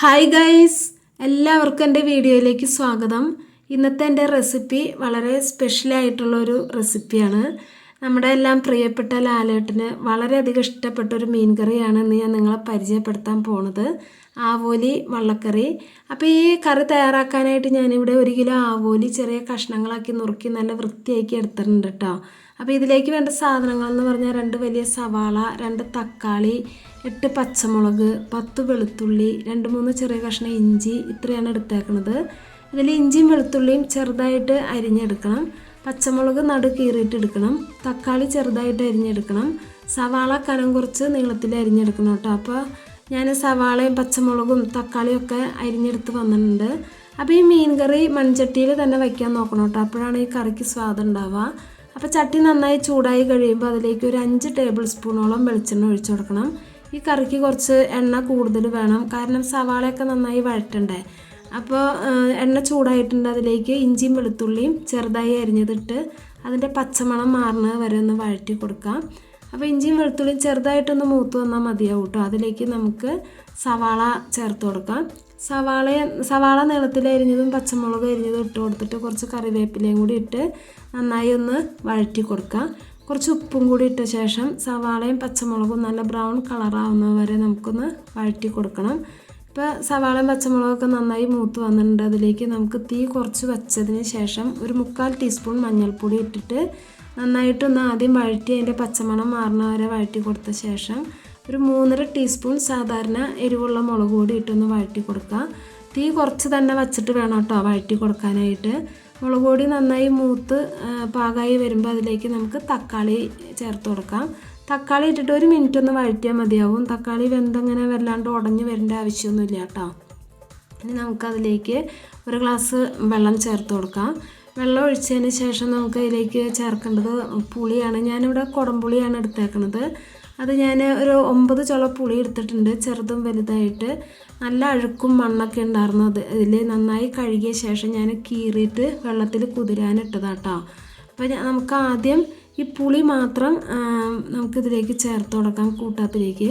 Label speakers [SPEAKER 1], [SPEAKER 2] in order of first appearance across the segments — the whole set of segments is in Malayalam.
[SPEAKER 1] ഹായ് ഗൈസ് എല്ലാവർക്കും എന്റെ വീഡിയോയിലേക്ക് സ്വാഗതം. ഇന്നത്തെ എന്റെ റെസിപ്പി വളരെ സ്പെഷ്യലായിട്ടുള്ളൊരു റെസിപ്പിയാണ് നമ്മുടെ എല്ലാം പ്രിയപ്പെട്ട ലാലേട്ടന് വളരെയധികം ഇഷ്ടപ്പെട്ട ഒരു മീൻ കറിയാണ് ഇന്ന് ഞാൻ നിങ്ങളെ പരിചയപ്പെടുത്താൻ പോണത്. ആവോലി വള്ളക്കറി. അപ്പോൾ ഈ കറി തയ്യാറാക്കാനായിട്ട് ഞാനിവിടെ ഒരു കിലോ ആവോലി ചെറിയ കഷ്ണങ്ങളാക്കി നുറുക്കി നല്ല വൃത്തിയാക്കി എടുത്തിട്ടുണ്ട് കേട്ടോ അപ്പോൾ ഇതിലേക്ക് വേണ്ട സാധനങ്ങൾ എന്ന് പറഞ്ഞാൽ രണ്ട് വലിയ സവാള രണ്ട് തക്കാളി എട്ട് പച്ചമുളക് പത്ത് വെളുത്തുള്ളി രണ്ട് മൂന്ന് ചെറിയ കഷ്ണം ഇഞ്ചി ഇത്രയാണ് എടുത്തേക്കുന്നത് ഇതിൽ ഇഞ്ചിയും വെളുത്തുള്ളിയും ചെറുതായിട്ട് അരിഞ്ഞെടുക്കണം. പച്ചമുളക് നടു കീറിയിട്ട് എടുക്കണം. തക്കാളി ചെറുതായിട്ട് അരിഞ്ഞെടുക്കണം. സവാള കനം കുറച്ച് നീളത്തിൽ അരിഞ്ഞെടുക്കണം കേട്ടോ. അപ്പോൾ ഞാൻ സവാളയും പച്ചമുളകും തക്കാളിയും ഒക്കെ അരിഞ്ഞെടുത്ത് വന്നിട്ടുണ്ട്. അപ്പോൾ ഈ മീൻ കറി മൺചട്ടിയിൽ തന്നെ വയ്ക്കാൻ നോക്കണം കേട്ടോ. അപ്പോഴാണ് ഈ കറിക്ക് സ്വാദം ഉണ്ടാവുക. അപ്പോൾ ചട്ടി നന്നായി ചൂടായി കഴിയുമ്പോൾ അതിലേക്ക് ഒരു അഞ്ച് ടേബിൾ സ്പൂണോളം വെളിച്ചെണ്ണ ഒഴിച്ചു കൊടുക്കണം. ഈ കറിക്ക് കുറച്ച് എണ്ണ കൂടുതൽ വേണം. കാരണം സവാളയൊക്കെ നന്നായി വഴറ്റണ്ടേ. അപ്പോൾ എണ്ണ ചൂടായിട്ടുണ്ട്. അതിലേക്ക് ഇഞ്ചിയും വെളുത്തുള്ളിയും ചെറുതായി അരിഞ്ഞതിട്ട് അതിന്റെ പച്ചമണം മാറുന്നത് വരെ ഒന്ന് വഴറ്റി കൊടുക്കാം. അപ്പോൾ ഇഞ്ചിയും വെളുത്തുള്ളിയും ചെറുതായിട്ടൊന്ന് മൂത്ത് വന്നാൽ മതിയാവും കേട്ടോ. അതിലേക്ക് നമുക്ക് സവാള ചേർത്ത് കൊടുക്കാം. സവാള സവാള നീളത്തിൽ അരിഞ്ഞതും പച്ചമുളക് അരിഞ്ഞതും ഇട്ട് കൊടുത്തിട്ട് കുറച്ച് കറിവേപ്പിലയും കൂടി ഇട്ട് നന്നായി ഒന്ന് വഴറ്റി കൊടുക്കുക കുറച്ച് ഉപ്പും കൂടി ഇട്ട ശേഷം സവാളയും പച്ചമുളകും നല്ല ബ്രൗൺ കളറാവുന്നത് വരെ നമുക്കൊന്ന് വഴറ്റി കൊടുക്കണം. ഇപ്പോൾ സവാളയും പച്ചമുളകൊക്കെ നന്നായി മൂത്ത് വന്നിട്ടുണ്ട്. അതിലേക്ക് നമുക്ക് തീ കുറച്ച് വെച്ചതിന് ശേഷം ഒരു മുക്കാൽ ടീസ്പൂൺ മഞ്ഞൾപ്പൊടി ഇട്ടിട്ട് നന്നായിട്ടൊന്ന് ആദ്യം വഴറ്റി അതിന്റെ പച്ചമണം മാറുന്ന വരെ വഴറ്റി കൊടുത്ത ശേഷം ഒരു മൂന്നര ടീസ്പൂൺ സാധാരണ എരിവുള്ള മുളക് പൊടി ഇട്ടൊന്ന് വഴറ്റി കൊടുക്കുക. തീ കുറച്ച് തന്നെ വച്ചിട്ട് വേണം കേട്ടോ വഴറ്റി കൊടുക്കാനായിട്ട്. മുളക് പൊടി നന്നായി മൂത്ത് പാകമായി വരുമ്പോൾ അതിലേക്ക് നമുക്ക് തക്കാളി ചേർത്ത് കൊടുക്കാം. തക്കാളി ഇട്ടിട്ട് ഒരു മിനിറ്റ് ഒന്ന് വഴറ്റിയാൽ മതിയാവും. തക്കാളി വെന്തങ്ങനെ വല്ലാണ്ട് ഉടഞ്ഞു വരേണ്ട ആവശ്യമൊന്നുമില്ല കേട്ടോ. ഇനി നമുക്കതിലേക്ക് ഒരു ഗ്ലാസ് വെള്ളം ചേർത്ത് കൊടുക്കാം. വെള്ളം ഒഴിച്ചതിന് ശേഷം നമുക്ക് അതിലേക്ക് ചേർക്കേണ്ടത് പുളിയാണ്. ഞാനിവിടെ കുടംപുളിയാണ് എടുത്തേക്കുന്നത്. അത് ഞാൻ ഒരു ഒമ്പത് ചുള പുളി എടുത്തിട്ടുണ്ട് ചെറുതും വലുതായിട്ട്. നല്ല അഴുക്കും മണ്ണൊക്കെ ഉണ്ടായിരുന്നു അത്. ഇതിൽ നന്നായി കഴുകിയ ശേഷം ഞാൻ കീറിയിട്ട് വെള്ളത്തിൽ കുതിരാനിട്ടതാട്ടോ അപ്പോൾ നമുക്ക് ആദ്യം ഈ പുളി മാത്രം നമുക്കിതിലേക്ക് ചേർത്ത് കൊടുക്കാം കൂട്ടത്തിലേക്ക്.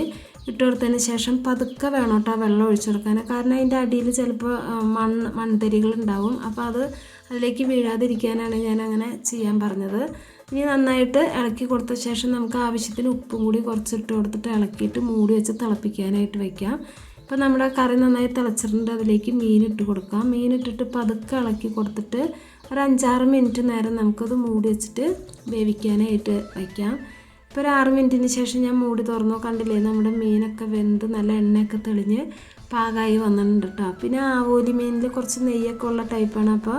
[SPEAKER 1] ഇട്ട് കൊടുത്തതിന് ശേഷം പതുക്കെ വേണം കേട്ടോ വെള്ളം ഒഴിച്ചു കൊടുക്കാൻ കാരണം അതിന്റെ അടിയിൽ ചിലപ്പോൾ മണ്ണ് മൺതരികൾ ഉണ്ടാവും അപ്പോൾ അത് അതിലേക്ക് വീഴാതിരിക്കാനാണ് ഞാൻ അങ്ങനെ ചെയ്യാൻ പറഞ്ഞത്. ഇനി നന്നായിട്ട് ഇളക്കി കൊടുത്ത ശേഷം നമുക്ക് ആവശ്യത്തിന് ഉപ്പും കൂടി കുറച്ചിട്ട് കൊടുത്തിട്ട് ഇളക്കിയിട്ട് മൂടി വെച്ച് തിളപ്പിക്കാനായിട്ട് വയ്ക്കാം ഇപ്പം നമ്മുടെ കറി നന്നായി തിളച്ചിട്ടുണ്ട്. അതിലേക്ക് മീൻ ഇട്ട് കൊടുക്കാം. മീൻ ഇട്ടിട്ട് പതുക്കെ ഇളക്കി കൊടുത്തിട്ട് ഒരു അഞ്ചാറ് മിനിറ്റ് നേരം നമുക്കത് മൂടി വെച്ചിട്ട് വേവിക്കാനായിട്ട് വയ്ക്കാം ഇപ്പോൾ ഒരു ആറ് മിനിറ്റിന് ശേഷം ഞാൻ മൂടി തുറന്നു കണ്ടില്ലേ നമ്മുടെ മീനൊക്കെ വെന്ത് നല്ല എണ്ണയൊക്കെ തെളിഞ്ഞ് പാകമായി വന്നിട്ടുണ്ട് കേട്ടോ പിന്നെ ആവോലി മീനിൽ കുറച്ച് നെയ്യൊക്കെ ഉള്ള ടൈപ്പാണ്. അപ്പോൾ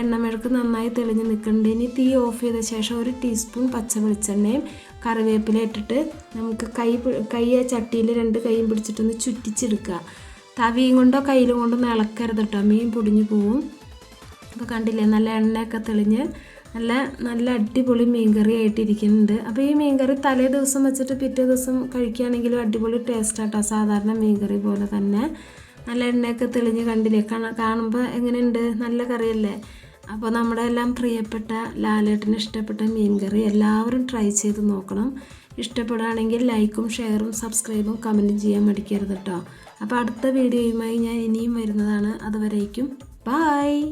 [SPEAKER 1] എണ്ണമെഴുക്ക് നന്നായി തെളിഞ്ഞ് നിൽക്കുന്നുണ്ട്. ഇനി തീ ഓഫ് ചെയ്ത ശേഷം ഒരു ടീസ്പൂൺ പച്ച വെളിച്ചെണ്ണയും കറിവേപ്പില ഇട്ടിട്ട് നമുക്ക് കൈ കൈ ചട്ടിയിൽ രണ്ട് കൈയും പിടിച്ചിട്ടൊന്ന് ചുറ്റിച്ചെടുക്കുക. തവിയും കൊണ്ടോ കയ്യിലും കൊണ്ടോ ഇളക്കരുത് കേട്ടോ മീൻ പൊടിഞ്ഞു പോവും. അപ്പോൾ കണ്ടില്ലേ നല്ല എണ്ണയൊക്കെ തെളിഞ്ഞ് നല്ല നല്ല അടിപൊളി മീൻകറി ആയിട്ടിരിക്കുന്നുണ്ട്. അപ്പോൾ ഈ മീൻകറി തലേ ദിവസം വെച്ചിട്ട് പിറ്റേ ദിവസം കഴിക്കുകയാണെങ്കിലും അടിപൊളി ടേസ്റ്റ് ആട്ടോ സാധാരണ മീൻകറി പോലെ തന്നെ. നല്ല എണ്ണയൊക്കെ തെളിഞ്ഞ് കണ്ടില്ലേ? കാണുമ്പോൾ എങ്ങനെയുണ്ട്? നല്ല കറിയല്ലേ? അപ്പോൾ നമ്മുടെ എല്ലാം പ്രിയപ്പെട്ട ലാലേട്ടന് ഇഷ്ടപ്പെട്ട മീൻകറി എല്ലാവരും ട്രൈ ചെയ്ത് നോക്കണം. ഇഷ്ടപ്പെടുകയാണെങ്കിൽ ലൈക്കും ഷെയറും സബ്സ്ക്രൈബും കമന്റും ചെയ്യാൻ മടിക്കരുത് കേട്ടോ അപ്പോൾ അടുത്ത വീഡിയോയുമായി ഞാൻ ഇനിയും വരുന്നതാണ്. അതുവരേക്കും ബായ്